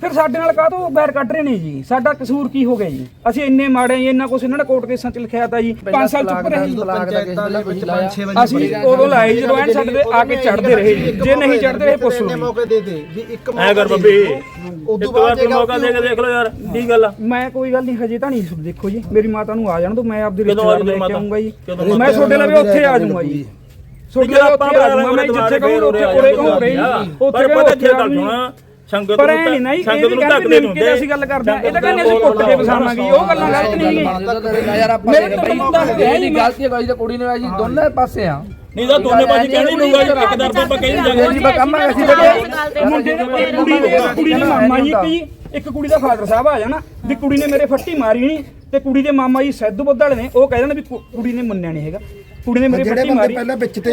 S3: ਫਿਰ ਸਾਡੇ ਨਾਲ ਕਾਹਤੋਂ ਬੈਰ ਕੱਢ ਰਹੇ ਨੇ ਜੀ? ਸਾਡਾ ਕਸੂਰ ਕੀ ਹੋ ਗਿਆ ਜੀ? ਅਸੀਂ ਇੰਨੇ ਮਾੜੇ ਜੀ ਇੰਨਾ ਕੁਝ ਇਹਨਾਂ ਨੇ ਕੋਰਟ ਕੇਸਾਂ 'ਚ ਲਿਖਿਆ ਤਾਂ ਜੀ 5 ਸਾਲ ਚੁੱਪ ਰਹੇ ਜੀ।
S7: ਦਾ ਲਾਇਆ।
S3: ਅਸੀਂ ਉਦੋਂ ਲਾਏ ਜਦੋਂ ਐਨ ਸਾਡੇ ਤੇ ਆ ਕੇ ਚੜਦੇ ਰਹੇ ਜੀ। ਜੇ ਨਹੀਂ ਚੜਦੇ ਰਹੇ ਪੁੱਛ
S2: ਮੌਕੇ ਦੇ ਦੇ ਵੀ ਇੱਕ
S4: ਐ ਕਰ ਬੱਬੀ।
S2: ਉਦੋਂ
S4: ਇੱਕ ਵਾਰ ਮੌਕਾ ਦੇ ਕੇ ਦੇਖ ਲਓ ਯਾਰ ਕੀ ਗੱਲ ਆ?
S3: ਮੈਂ ਕੋਈ ਗੱਲ ਨਹੀਂ ਹਜੇ ਤਾਂ ਨਹੀਂ ਦੇਖੋ ਜੀ। ਮੇਰੀ ਮਾਤਾ ਨੂੰ ਆ ਜਾਣ ਦੋ ਮੈਂ ਆਪਦੀ
S4: ਕਦੋਂ ਆ
S3: ਰਿਸ਼ਤੇਦਾਰ
S4: ਜਾਊਗੀ
S3: ਲੈ ਕੇ
S4: ਮਾਤਾ?
S3: ਆਉਂਗਾ ਜੀ ਮੈਂ ਤੁਹਾਡੇ ਲਵੇ ਉੱਥੇ ਆ ਜਾਊਂਗਾ ਜੀ। ਤੁਹਾਡੇ ਲਵੇ
S4: ਆਪਾਂ
S3: ਉੱਥੇ ਆ ਜਾਊਂਗਾ ਮੈਂ ਜਿੱਥੇ ਕਹੂੰ ਉੱਥੇ ਉਰੇ ਕਹੂੰ ਉਰੇ ਉੱਥੇ ਕਹੂੰ
S4: ਪਤਾ
S3: ਉੱਥੇ
S4: ਕੀ
S3: ਆ
S4: ਗੱਲ
S3: ਜਾਊਂਗੀ।
S4: ਸੰਗਤ
S3: ਪਰ
S4: ਨੂੰ
S3: ਐ ਨਹੀਂ ਨਾ ਜੀ, ਇਹ
S4: ਸੰਗਤ
S3: ਵੀ
S4: ਨੂੰ
S3: ਕਹਿੰਦੇ
S4: ਢੱਕਦੇ
S3: ਨੇ ਕਿ ਅਸੀਂ ਗੱਲ ਕਰਦੇ ਆ। ਇਹ ਤਾਂ ਕਹਿੰਦੇ ਅਸੀਂ ਕੁੱਟ ਕੇ ਵਸਾਵਾਂਗੇ ਉਹ ਗੱਲਾਂ ਗਲਤ ਨਹੀਂ
S7: ਯਾਰ ਆਪਾਂ
S3: ਮੇਰੇ ਤਾਂ ਬੰਦਾ ਹੈ
S7: ਨਹੀਂ ਗਲਤੀ ਹੈ ਕੋਈ ਤਾਂ ਕੁੜੀ ਨੇ ਆਈ ਜੀ ਦੋਨੇ ਪਾਸੇ ਆ।
S4: ਨਹੀਂ ਤਾਂ ਦੋਨੇ ਪਾਸੇ ਕਹਿਣੀ ਲੂਗਾ ਜੀ ਇੱਕ ਦਰ ਆਪਾਂ ਕਹਿ ਨਹੀਂ
S7: ਜੀ
S4: ਜਾਂਦੇ
S7: ਕੰਮ ਹੈ ਅਸੀਂ
S3: ਇਹ ਮੁੰਡੇ ਨੇ ਇੱਕ ਕੁੜੀ ਦੇ ਕੁੜੀ ਦੇ ਮਾਮਾ ਜੀ ਇੱਕ ਜੀ ਇੱਕ ਕੁੜੀ ਦਾ ਫਾਦਰ ਸਾਹਿਬ ਆ ਜਾਣਾ ਵੀ ਕੁੜੀ ਨੇ ਮੇਰੇ ਫੱਟੀ ਮਾਰੀ ਨਹੀਂ ਤੇ ਕੁੜੀ ਦੇ ਮਾਮਾ ਜੀ ਸੈਦੂ ਬੱਦਲ ਨੇ ਉਹ ਕਹਿ ਦੇਣ ਵੀ ਕੁ- ਕੁੜੀ ਨੇ ਮੰਨਿਆ ਨਹੀਂ ਹੈਗਾ। ਕੁੜੀ ਨੇ ਮੇਰੇ ਫੱਟੀ ਮਾਰੀ।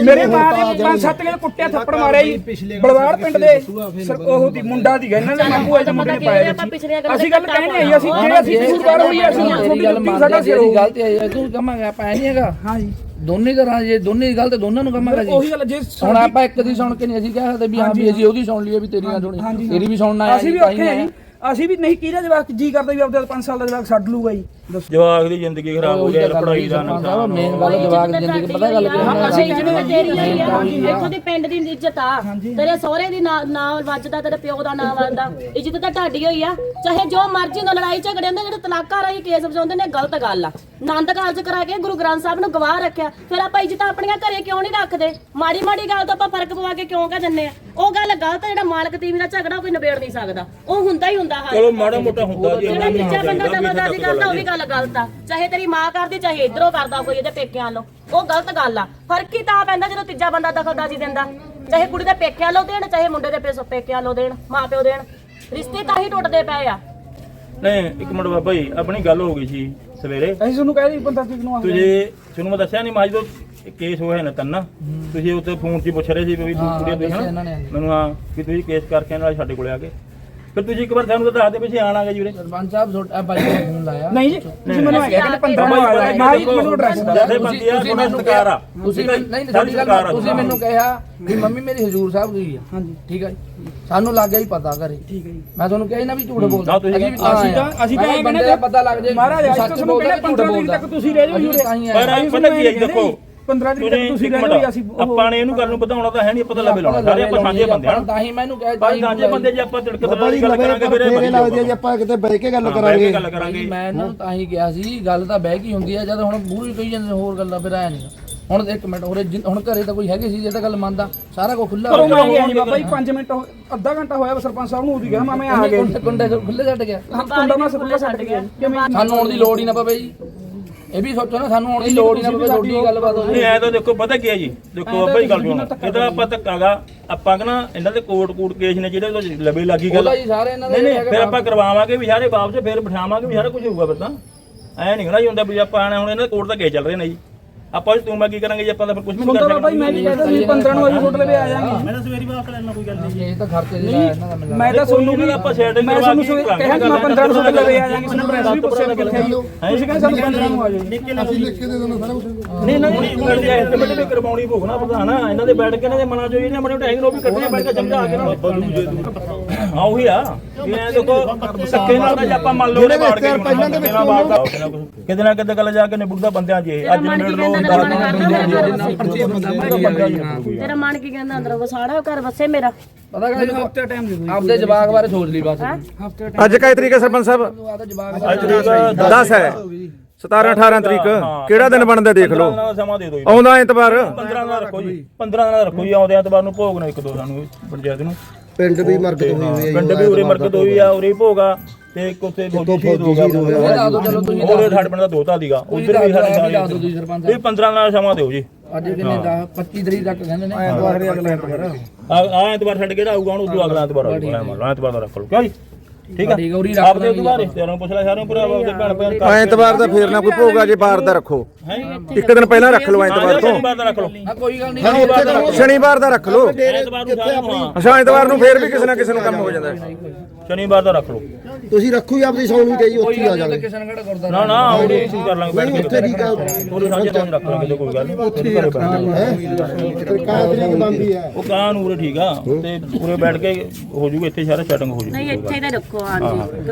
S3: ਮੇਰੇ ਮਾਂ ਨੇ ਪੰਜ ਸੱਤ ਕੇ ਕੁੱਟਿਆ ਥੱਪੜ ਮਾਰਿਆ ਜੀ। ਬਲਵਾੜ ਪਿੰਡ ਦੇ ਸਰ- ਉਹ ਦੀ ਮੁੰਡਾ ਦੀ ਇਹਨਾਂ ਦੇ ਮਾਮੂ ਐ ਮੁੰਡੇ ਨੇ ਪਾਇਆ ਅਸੀਂ ਗੱਲ ਕਹਿਣੇ ਆਈ ਅਸੀਂ ਜਿਹੜੇ ਅਸੀਂ ਕਸੂਰਵਾਰ ਹੋਈ ਅਸੀਂ ਛੋਟੀ
S7: ਮੰਨ
S3: ਸਾਡਾ ਸਿਰ
S7: ਜਿਹੜੀ
S3: ਹੋਊ।
S7: ਗਲਤੀ ਹੈ ਤੂੰ ਕਹਾਂਗੇ ਆਪਾਂ ਐ ਨਹੀਂ ਹੈਗਾ?
S3: ਹਾਂ ਜੀ
S7: ਦੋਨੇ ਤਰ੍ਹਾਂ ਜੇ ਦੋਨੇ ਦੀ ਗਲਤ ਦੋਨਾਂ ਨੂੰ ਕਹਾਂਗਾ ਜੀ
S3: ਉਹੀ ਗੱਲ ਜੇ
S7: ਹੁਣ ਆਪਾਂ ਇੱਕ ਦੀ ਸੁਣ ਕੇ ਨਹੀਂ ਅਸੀਂ ਕਹਿ ਸਕਦੇ ਵੀ ਹਾਂ ਵੀ ਅਸੀਂ ਉਹਦੀ ਸੁਣ ਲਈਏ ਵੀ ਤੇਰੀ ਨਾ ਸੁਣੀ ਤੇਰੀ ਵੀ ਸੁਣਨਾ
S3: ਅਸੀਂ ਵੀ ਔਖੇ ਆ ਜੀ। ਅਸੀਂ ਵੀ ਨਹੀਂ ਕਿਹਦਾ ਜਵਾਕ ਜੀ ਕਰਦਾ ਵੀ ਆਪਦੇ 5 ਸਾਲ ਦਾ ਜਵਾਕ ਛੱਡ ਲੂਗਾ ਜੀ।
S4: ਜਵਾਕ ਦੀ ਜ਼ਿੰਦਗੀ ਖਰਾਬ ਹੋ ਗਈ ਪੜਾਈ ਦਾ ਨੁਕਸਾਨ
S7: ਮੇਨ ਗੱਲ ਜਵਾਬ ਦੀ ਜ਼ਿੰਦਗੀ ਪਤਾ ਗੱਲ ਕੀ ਹੈ
S1: ਅਸੀਂ ਤੇ ਤੇਰੀ ਹੋਈ ਆ ਇੱਥੋਂ ਦੀ ਪਿੰਡ ਦੀ ਇੱਜ਼ਤ ਆ। ਤੇਰੇ ਸਹੁਰੇ ਦੀ ਨਾਂ ਨਾਂ ਵੱਜਦਾ ਤੇਰੇ ਪਿਓ ਦਾ ਨਾਂ ਵੱਜਦਾ। ਇੱਜ਼ਤ ਤਾਂ ਤੁਹਾਡੀ ਹੋਈ ਆ। ਚਾਹੇ ਜੋ ਮਰਜ਼ੀ ਹੁੰਦਾ ਲੜਾਈ ਝਗੜੇ ਹੁੰਦੇ ਜਿਹੜੇ ਤਲਾਕਾ ਰਾਹੀਂ ਕੇਸ ਵਜਾਉਂਦੇ ਨੇ ਗਲਤ ਗੱਲ ਆ। ਆਨੰਦ ਕਾਰਜ ਕਰਾ ਕੇ ਗੁਰੂ ਗ੍ਰੰਥ ਸਾਹਿਬ ਨੂੰ ਗਵਾਹ ਰੱਖਿਆ। ਫਿਰ ਆਪਾਂ ਇੱਜ਼ਤ ਆਪਣੀਆਂ ਘਰੇ ਕਿਉਂ ਨਹੀਂ ਰੱਖਦੇ? ਮਾੜੀ ਮਾੜੀ ਗੱਲ ਤੋਂ ਆਪਾਂ ਫ਼ਰਕ ਪਵਾ ਕੇ ਕਿਉਂ ਕਹਿ ਦਿੰਨੇ ਆ? ਉਹ ਗੱਲ ਗਲਤ ਆ ਜਿਹੜਾ ਮਾਲਕ ਤੀਵੀਂ ਦਾ ਝਗੜਾ ਕੋਈ ਨਿਬੇੜ ਨਹੀਂ ਸਕਦਾ। ਉਹ ਹੁੰਦਾ ਹੀ ਹੁੰਦਾ ਹਰ
S4: ਚਲੋ ਮਾੜਾ ਮੋਟਾ ਹੁੰਦਾ ਜੀ
S1: ਜਿਹੜਾ ਤੀਜਾ ਬੰਦਾ ਦਬਰਦਾਰੀ ਕਰਦਾ ਉਹ ਵੀ ਗੱਲ ਗਲਤ ਆ। ਚਾਹੇ ਤੇਰੀ ਮਾਂ ਕਰਦੀ ਚਾਹੇ ਇਧਰੋਂ ਕਰਦਾ ਕੋਈ ਇਹਦੇ ਪੇਕਿਆਂ ਵੱਲੋਂ। ਉਹ ਗਲਤ ਗੱਲ ਆ। ਫ਼ਰਕ ਹੀ ਤਾਂ ਪੈਂਦਾ ਜਦੋਂ ਤੀਜਾ ਬੰਦਾ ਦਖਲਅੰਦਾਜ਼ੀ ਦਿੰਦਾ। ਚਾਹੇ ਕੁੜੀ ਦੇ ਪੇਕਿਆਂ ਵੱਲੋਂ ਦੇਣ ਚਾਹੇ ਮੁੰਡੇ ਦੇ ਪੇਸੋ ਪੇਕਿਆਂ ਵੱਲੋਂ ਦੇਣ ਮਾਂ ਪਿਓ ਦੇਣ। ਰਿਸ਼ਤੇ ਤਾਂ ਹੀ ਟੁੱਟਦੇ ਪਏ ਆ।
S4: ਨਹੀਂ ਇੱਕ ਮਿੰਟ ਬਾਬਾ ਜੀ ਆਪਣੀ ਗੱਲ ਹੋ ਗਈ ਸੀ ਸਵੇਰੇ।
S3: ਅਸੀਂ ਤੁਹਾਨੂੰ ਕਹਿ ਰਹੀ 15 ਤਰੀਕ ਨੂੰ ਆ
S4: ਤੁਸੀਂ ਤੁਹਾਨੂੰ ਮੈਂ ਦੱਸਿਆ ਨਹੀਂ ਮਾਜ ਜਦੋਂ ਕੇਸ ਹੋਇਆ ਨਾ ਤੰਨਾ ਤੁਸੀਂ ਉੱਥੇ ਫੋਨ 'ਚ ਪੁੱਛ ਰਹੇ ਸੀ ਵੀ ਤੂੰ ਕੁੜੀ
S7: ਨੇ।
S4: ਮੈਨੂੰ ਹਾਂ ਕਿ ਤੁਸੀਂ ਕੇਸ ਕਰਕੇ ਨਾਲ ਸਾਡੇ ਕੋਲੇ ਆ ਗਏ। ਫਿਰ ਤੁਸੀਂ ਇੱਕ ਵਾਰ ਸਾਨੂੰ ਤਾਂ ਦੱਸ ਦੇ ਵੀ ਅਸੀਂ ਆਣ ਆ ਗਏ ਜੀ ਉਰੇ।
S7: ਸਰਪੰਚ ਸਾਹਿਬ ਛੋਟਾ ਭਾਈ ਨੂੰ ਫੋਨ ਲਾਇਆ।
S3: ਨਹੀਂ ਜੀ ਤੁਸੀਂ ਮੈਨੂੰ ਹੈਗਾ ਕਿ 15 ਨੂੰ ਆ ਜਾਣਾ ਨਾ ਹੀ ਮੈਨੂੰ ਐਡਰੈਸ ਦਾ
S4: ਬੰਦੀ ਆ
S7: ਤੁਸੀਂ
S4: ਤੁਹਾਨੂੰ
S7: ਮੈਨੂੰ
S4: ਸਤਿਕਾਰ ਆ।
S7: ਤੁਸੀਂ ਨਹੀਂ ਨਹੀਂ ਸਾਡੀ ਗੱਲ ਤੁਸੀਂ ਮੈਨੂੰ ਕਿਹਾ ਵੀ ਮੰਮੀ ਮੇਰੀ ਹਜ਼ੂਰ ਸਾਹਿਬ ਗਈ ਆ।
S3: ਹਾਂਜੀ।
S7: ਠੀਕ ਹੈ ਜੀ। ਸਾਨੂੰ ਲੱਗ ਗਿਆ ਹੀ ਪਤਾ ਘਰੇ।
S3: ਠੀਕ ਹੈ ਜੀ।
S7: ਮੈਂ ਤੁਹਾਨੂੰ ਕਿਹਾ ਸੀ ਨਾ ਵੀ ਝੂਠ ਬੋਲਦਾ। ਅਸੀਂ ਤਾਂ
S3: ਅਸੀਂ ਤਾਂ ਇਹ
S7: ਬੰਦੇ
S3: ਕਹਿੰਦੇ
S7: ਦਾ ਪਤਾ ਲੱਗ ਜੇ
S3: ਮਹਾਰਾਜ ਅੱਜ
S7: ਸੱਚ
S3: ਤੋਂ
S7: ਬੋਲਦਾ
S3: ਪਹਿਲਾਂ
S7: ਕਿ ਝੂਠ
S3: 15 ਤਰੀਕ
S7: ਬੋਲਦਾ।
S3: ਤੱਕ ਤੁਸੀਂ ਰਹਿ ਜਾਓ
S4: ਪਰ ਪਤਾ ਕੀ ਹੈ ਜੀ, ਦੇਖੋ
S3: 15 ਤਰੀਕ ਤੱਕ ਤੁਸੀਂ ਰਹਿ ਜਾਓ ਅਸੀਂ
S4: ਆਪਾਂ ਨੇ ਇਹਨੂੰ ਕਰਨ ਨੂੰ ਵਧਾਉਣਾ ਤਾਂ ਹੈ ਨਹੀਂ ਪਤਾ ਲੱਗੇ ਲਾਉਣਾ ਸਾਰੇ ਆਪਾਂ ਸਾਂਝੇ ਬੰਦੇ ਆ
S7: ਤਾਂ ਹੀ ਮੈਨੂੰ ਕਿਹਾ
S4: ਪਰ ਸਾਂਝੇ ਬੰਦੇ ਜੇ ਆਪਾਂ ਤਿੜਕ ਦਲਾਲੀ ਗੱਲ ਕਰਾਂਗੇ ਫਿਰ ਇਹ ਵਧੀਆ
S8: ਲੱਗਦੀ ਹੈ ਜੇ ਆਪਾਂ ਕਿਤੇ ਬਹਿ ਕੇ ਗੱਲ ਕਰਾਂਗੇ।
S4: ਗੱਲ ਕਰਾਂਗੇ।
S7: ਮੈਂ ਇਹਨਾਂ ਨੂੰ ਤਾਂ ਹੀ ਕਿਹਾ ਸੀ ਗੱਲ ਤਾਂ ਬਹਿ ਕੀ ਹੁੰਦੀ ਹੈ ਜਦ ਹੁਣ ਬੂਹੀ ਕਹੀ ਜਾਂਦੇ ਹੋਰ ਗੱਲਾਂ ਫਿਰ ਆਇਆ ਨਹੀਂ। ਹੁਣ ਇੱਕ ਮਿੰਟ ਹੋਰੇ ਹੁਣ ਘਰੇ ਤਾਂ ਕੋਈ ਹੈਗੇ ਸੀ ਜੇ ਤਾਂ ਗੱਲ ਮੰਨਦਾ ਸਾਰਾ ਕੁਝ ਖੁੱਲਾ
S3: ਮੈਂ ਗਿਆ ਬਾਬਾ ਜੀ 5 ਮਿੰਟ ਹੋ- ਅੱਧਾ ਘੰਟਾ ਹੋਇਆ ਵਾ ਸਰਪੰਚ ਸਾਹਿਬ ਨੂੰ ਉਹਦੀ ਕਿਹਾ ਮੈਂ ਆ ਗਿਆ।
S7: ਕੁੰਡੇ ਖੁੱਲੇ ਛੱਡ ਗਿਆ।
S3: ਹਾਂ, ਕੁੰਡਾ ਮੈਂ ਸਕੂਲੇ ਛੱਡ ਗਿਆ।
S7: ਸਾਨੂੰ ਆਉਣ ਦੀ ਲੋੜ ਹੀ ਨਾ ਪਵੇ ਜੀ। ਇਹ ਵੀ ਸੋਚੋ ਨਾ ਸਾਨੂੰ ਆਉਣ ਦੀ ਲੋੜ ਹੀ ਨਾ ਪਵੇ ਤੁਹਾਡੀ ਗੱਲਬਾਤ ਹੋ
S4: ਨਹੀਂ ਐ ਤਾਂ ਦੇਖੋ ਪਤਾ ਕੀ ਹੈ ਜੀ? ਦੇਖੋ ਆਪਾਂ ਹੀ ਗੱਲ ਸੁਣੋ ਇਹਦਾ ਆਪਾਂ ਧੱਕਾਗਾ ਆਪਾਂ ਕਹਣਾ ਇਹਨਾਂ ਦੇ ਕੋਟ ਕੂਟ ਕੇਸ ਨੇ ਜਿਹੜੇ ਉਹ ਲਵੇ ਲੱਗੀ ਗੱਲ।
S7: ਉਹਦਾ ਜੀ ਸਾਰੇ ਇਹਨਾਂ
S4: ਨਹੀਂ
S7: ਦੇ
S4: ਨਹੀਂ ਫਿਰ ਆਪਾਂ ਕਰਵਾਵਾਂਗੇ ਵੀ ਸਾਰੇ ਵਾਪਸ ਫਿਰ ਬਿਠਾਵਾਂਗੇ ਵੀ ਸਾਰਾ ਕੁਝ ਹੋਊਗਾ ਫਿਰ ਤਾਂ। ਐ ਨਹੀਂ ਕਹਣਾ ਜੀ ਹੁੰਦਾ ਵੀ ਆਪਾਂ ਆਣਾ ਹੁਣ ਇਹਨਾਂ ਦੇ ਕੋਰਟ ਦਾ ਕੇਸ ਚੱਲ ਰਹੇ ਨੇ ਜੀ। ਆਪਾਂ ਜੀ ਤੂੰ ਮੈਂ ਕੀ ਕਰਾਂਗੇ ਜੀ ਆਪਾਂ ਤਾਂ ਫਿਰ ਕੁਝ ਵੀ ਨਹੀਂ
S3: ਸੁਣਦਾ
S4: ਕਰ
S3: ਬਾਬਾ ਜੀ ਮੈਂ ਕੀ ਕਹਿੰਦਾ ਸੀ 15 ਨੂੰ ਅਸੀਂ ਹੋਟਲ ਤੇ ਆ ਜਾਾਂਗੇ
S2: ਮੈਂ ਤਾਂ ਸਵੇਰੀ ਵਾਪਸ ਲੈਣਾ ਕੋਈ ਗੱਲ ਨਹੀਂ
S7: ਇਹ ਤਾਂ ਖਰਚੇ ਦੀ ਲਾਇਆ ਇਹਨਾਂ ਦਾ ਮੈਨੂੰ
S3: ਮੈਂ ਤਾਂ ਸੋਨੂੰ
S4: ਨਹੀਂ
S3: ਵੀ
S4: ਆਪਾਂ setting
S3: ਮੈਂ
S4: ਕਰਵਾ
S3: ਤੁਹਾਨੂੰ ਕਿਹਾ ਕਿ ਮੈਂ 15 ਨੂੰ ਹੋਟਲ ਤੇ ਆ ਜਾਾਂਗੇ ਸਾਨੂੰ ਪ੍ਰੈਸ ਵੀ ਪੁੱਛਿਆ ਕਿੱਥੇ ਆਈ ਤੁਸੀਂ ਕਹਿੰਦੇ ਸਾਨੂੰ 15 ਨੂੰ ਆ ਜਾਓ ਜੀ
S8: ਅਸੀਂ ਲਿਖ ਕੇ ਦੇ ਦੇਣਾ ਸਾਰਾ ਕੁਝ
S4: ਨਹੀਂ ਨਾ ਹੁਣ ਜੇ ਐਸਟੀਮੇਟ ਵੀ ਕਰਵਾਉਣੀ ਨਾ ਪ੍ਰਧਾਨ ਇਹਨਾਂ ਦੇ ਬੈਠ ਕੇ ਇਹਨਾਂ ਦੇ ਮਨਾਂ ਚੋਂ ਇਹਨੇ ਬੜੇ ਟੈਂਗ ਉਹ ਵੀ ਕੱਢਣੇ ਬੈਠ ਕੇ ਸਮਝਾ ਕੇ ਨਾ ਹਾਂ ਉਹੀ ਆ। ਵੀ ਐ ਦੇਖੋ ਧੱਕੇ ਨਾਲ ਤਾਂ ਜੇ ਆਪਾਂ ਮੰਨ ਲਓ ਉਹਨੇ ਬਾੜ ਕੇ ਪਹਿਲਾਂ ਦੇ ਵਿੱਚ ਕਿਤੇ ਨਾ ਕਿਤੇ ਗੱਲ ਜਾ ਕੇ ਨਿਬੜਦਾ ਬੰਦਿਆਂ ਇਹ। ਅੱਜ ਨਿਬੜ ਲਓ
S1: ਤੇਰਾ ਮਨ ਕੀ ਕਹਿੰਦਾ ਅੰਦਰ ਵਸਾੜਾ ਘਰ ਵਸੇ ਮੇਰਾ।
S7: ਪਤਾ ਗੱਲ
S3: ਹਫ਼ਤੇ ਟਾਈਮ ਦੇ ਦਿਓ
S7: ਆਪਦੇ ਜਵਾਕ ਬਾਰੇ ਸੋਚ ਲਈ ਬਸ।
S3: ਹਫ਼ਤੇ
S5: ਅੱਜ ਕਈ ਤਰੀਕ ਹੈ ਸਰਪੰਚ ਸਾਹਿਬ?
S4: ਅੱਜ ਤਰੀਕ
S5: 10 ਹੈ। 17 18 ਤਰੀਕ। ਕਿਹੜਾ ਦਿਨ ਬਣਦਾ ਦੇਖ ਲਓ।
S4: ਦਾ ਦੇ ਜੀ।
S5: ਆਉਂਦਾ ਐਤਵਾਰ।
S4: 15 ਦਾ ਰੱਖੋ ਜੀ। 15 ਦਾ ਰੱਖੋ ਜੀ। ਆਉਂਦੇ ਐਤਵਾਰ ਨੂੰ ਭੋਗ ਨੇ ਇੱਕ ਦੋ ਸਾਨੂੰ ਪੰਚਾਇਤ ਨੂੰ।
S8: ਪਿੰਡ ਵੀ ਮਰਕਤ ਹੋਈ ਹੋਈ ਹੈ
S4: ਪਿੰਡ ਵੀ ਉਰੇ ਮਰਕਤ ਹੋਈ ਆ ਉਰੇ ਭੋਗਾ ਤੇ ਇੱਕ ਉੱਥੇ ਫੌਜੀ ਸ਼ਹੀਦ ਹੋ ਗਿਆ
S7: ਦੱਸ ਦਿਓ ਚਲੋ ਤੁਸੀਂ
S4: ਉਹਦੇ ਸਾਡੇ ਪਿੰਡ ਦਾ ਦੋਤਾ ਦੀਗਾ ਉਧਰ ਵੀ ਸਾਡੇ
S7: ਦੱਸ
S4: ਨਾਲ
S7: ਦਿਓ ਤੁਸੀਂ ਸਰਪੰਚ
S4: ਇਹ 15 ਨਾਲ ਸਮਾਂ ਦਿਓ ਜੀ।
S7: ਅੱਜ ਕਿੰਨੇ 10 25 ਤਰੀਕ ਤੱਕ ਕਹਿੰਦੇ ਨੇ।
S3: ਐਤਵਾਰ ਅਗਲੇ ਐਤਵਾਰ
S4: ਆ। ਆ ਐਤਵਾਰ ਛੱਡ ਕੇ ਆਊਗਾ ਹੁਣ ਉਦੋਂ ਅਗਲਾ ਐਤਵਾਰ ਆਊਗਾ ਐਤਵਾਰ ਦਾ ਰੱਖ ਲਓ। ਕਿਉਂ ਜੀ? ਠੀਕ ਆ?
S7: ਠੀਕ ਆ, ਉਰੀ ਰੱਖ
S4: ਆਪਦੇ ਉਦੋਂ ਬਾਅਦ ਰਿਸ਼ਤੇਦਾਰਾਂ ਨੂੰ ਪੁੱਛ ਲੈ ਸਾਰਿਆਂ ਨੂੰ ਪੂਰਾ ਆਪਦੇ ਭੈਣ ਭੈਣ ਘਰ
S5: ਐਤਵਾਰ ਦਾ ਫੇਰ ਨਾ ਕੋਈ ਭੋਗਾ ਜੇ ਬਾਰ ਦਾ ਰੱਖੋ।
S4: ਹੈ?
S5: ਇੱਕ ਦਿਨ ਪਹਿਲਾਂ ਰੱਖ ਲਓ ਐਤਵਾਰ ਤੋਂ।
S4: ਸ਼ਨੀਵਾਰ ਦਾ ਰੱਖ ਲਓ।
S7: ਹਾਂ ਕੋਈ ਗੱਲ ਨਹੀਂ।
S5: ਸ਼ਨੀਵਾਰ ਦਾ ਰੱਖ ਲਓ।
S4: ਐਤਵਾਰ ਨੂੰ ਸਾਰਿਆਂ ਨੂੰ ਹਾਂ।
S5: ਅੱਛਾ ਐਤਵਾਰ ਨੂੰ ਫੇਰ ਵੀ ਕਿਸੇ ਨਾ ਕਿਸੇ ਨੂੰ ਕੰਮ ਹੋ ਜਾਂਦਾ। ਹੈ।
S4: ਸ਼ਨੀਵਾਰ ਦਾ ਰੱਖ ਲਓ।
S8: ਤੁਸੀਂ ਰੱਖੋ ਹੀ ਆਪਦੀ ਸੌਣੀ ਤੇ ਜੀ ਉੱਥੇ ਹੀ ਆ
S7: ਗੁਰਦਾ
S4: ਨਾ ਨਾ ਉਹਦੇ ਕੀ ਕਰ ਲਾਂਗੇ ਬੈਠ ਕੇ
S8: ਉੱਥੇ ਠੀਕ ਆ।
S4: ਉਹਦੇ ਸਾਂਝੇ ਤੋਂ ਰੱਖ ਲਾਂਗੇ ਕੋਈ ਗੱਲ ਨਹੀਂ। ਉੱਥੇ ਹੀ ਰੱਖ ਲਾਂਗੇ
S8: ਹੈ। ਕਾਹ ਤਰੀਕ ਬੰਦੀ ਹੈ
S4: ਉਹ ਕਾਂ ਨੂੰ ਉਰੇ ਠੀਕ ਆ ਤੇ ਉਰੇ ਬੈਠ ਕੇ ਹੋ ਜੂਗਾ ਇੱਥੇ ਸਾਰਾ ਸੈਟਿੰਗ ਹੋ ਜੂਗੀ।
S1: ਨਹੀਂ ਇੱਥੇ ਤੇ ਰੱਖੋ ਹਾਂਜੀ।